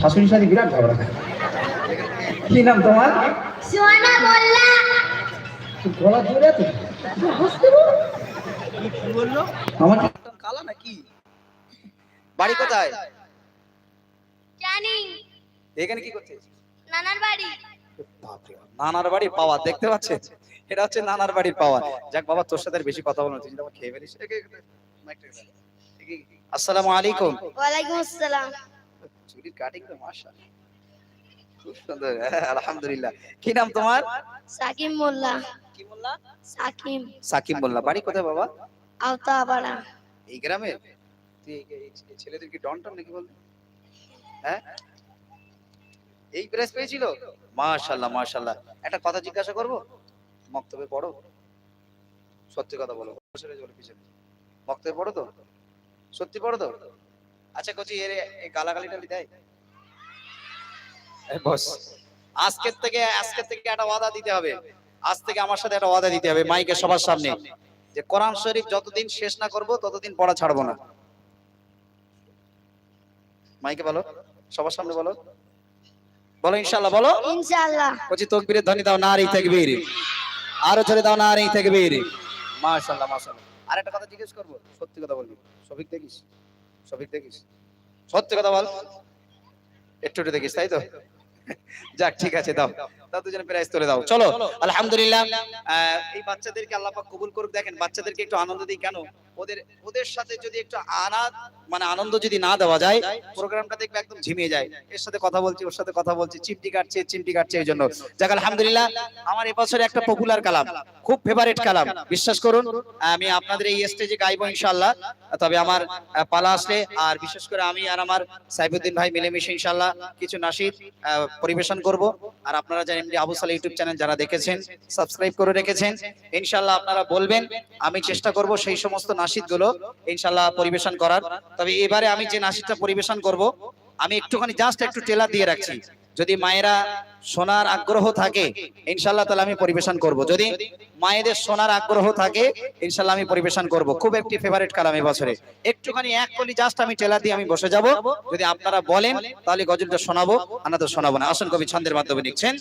শাশুড়ির সাথে বিরাট ঝগড়া কি নাম তোমার সোনা বললা গলা জোরে হাসতে আমার কালা নাকি বাড়ি কোথায় জানি এখানে কি করছিস নানার বাড়ি নানার বাড়ির পাওয়া দেখতে পাচ্ছেন এটা হচ্ছে নানার বাড়ির পাওয়া যাক বাবা তোর সাথে বেশি কথা বলব না, তুই খেয়ে ফেলিস আসসালামু আলাইকুম ওয়ালাইকুম আসসালাম চুরির কাটিং তো মাশাআল্লাহ। খুব সুন্দর হ্যাঁ, আলহামদুলিল্লাহ। কি নাম তোমার? সাকিব মোল্লা। কি বললা সাকিব সাকিব মোল্লা। বাড়ি কোথায় বাবা? আওতাপাড়া এই গ্রামে তুই ছেলেদের কি ডন টন নাকি বলতে হ্যাঁ? এই প্রেস পেয়েছিল? মাশাআল্লাহ মাশাআল্লাহ। একটা কথা জিজ্ঞাসা করব? মক্তবে পড়ো। সত্যি কথা বলো। বসে বলো পিছনে। মক্তবে পড়ো তো? সত্যি পড়ো তো? আচ্ছা কোচি এর গালাগালি টালি দেয়? এই বস। আজকের থেকে আজকের থেকে একটা ওয়াদা দিতে হবে। আজ থেকে আমার সাথে একটা ওয়াদা দিতে হবে মাইকে সবার সামনে। যে কোরআন শরীফ যতদিন শেষ না করব ততদিন পড়া ছাড়বো না। মাইকে বলো। সবার সামনে বলো। বলো ইনশাআল্লাহ বলো। ইনশাআল্লাহ। বলছি তকবীরের ধ্বনি দাও নারী তাকবীর। আরও জোরে দাও নারী তাকবীর। মাশাআল্লাহ মাশাআল্লাহ। আর একটা কথা জিজ্ঞেস করব সত্যি কথা বলবি। সফিক দেখিস? সফিক দেখিস? সত্যি কথা বল। একটু একটু দেখিস তাই তো? যাক ঠিক আছে দাও। দুজনে প্রাইজ তুলে দাও চলো। আলহামদুলিল্লাহ। এই বাচ্চাদেরকে আল্লাহ পাক কবুল করুক। দেখেন বাচ্চাদেরকে একটু আনন্দ দিই। কেন? ওদের ওদের সাথে যদি একটু আনাদ মানে আনন্দ যদি না দেওয়া যায় প্রোগ্রামটা দেখবে একদম ঝিমিয়ে যায়। এর সাথে কথা বলছি ওর সাথে কথা বলছি চিমটি কাটছে চিমটি কাটছে এই জন্য। যাক আলহামদুলিল্লাহ আমার এবছরে একটা পপুলার কালাম খুব ফেভারিট কালাম। বিশ্বাস করুন আমি আপনাদের এই স্টেজে গাইবো ইনশাআল্লাহ। তবে আমার পালা আসলে আর বিশেষ করে আমি আর আমার সাইফুদ্দিন ভাই মিলেমিশে ইনশাআল্লাহ কিছু নাসিদ আহ, পরিবেশন করব। আর আপনারা জানেন যে আবু সালে ইউটিউব চ্যানেল যারা দেখেছেন সাবস্ক্রাইব করে রেখেছেন। ইনশাআল্লাহ আপনারা বলবেন, আমি চেষ্টা করব সেই সমস্ত নাসিদগুলো ইনশাল্লাহ পরিবেশন করার। তবে এবারে আমি যে নাসিদটা পরিবেশন করব, আমি একটুখানি জাস্ট একটু টেলার দিয়ে রাখছি। যদি মায়েরা শোনার আগ্রহ থাকে ইনশাল্লাহ তাহলে আমি পরিবেশন করব। যদি মায়েদের শোনার আগ্রহ থাকে ইনশাল্লাহ আমি পরিবেশন করব। খুব একটি ফেভারিট কালাম এই বছরে। একটুখানি এক কলি জাস্ট আমি টেলা দিয়ে আমি বসে যাব। যদি আপনারা বলেন, তাহলে গজলটা শোনাবো আনা তো শোনাবো না। আসন কবি ছন্দের মাধ্যমে লিখছেন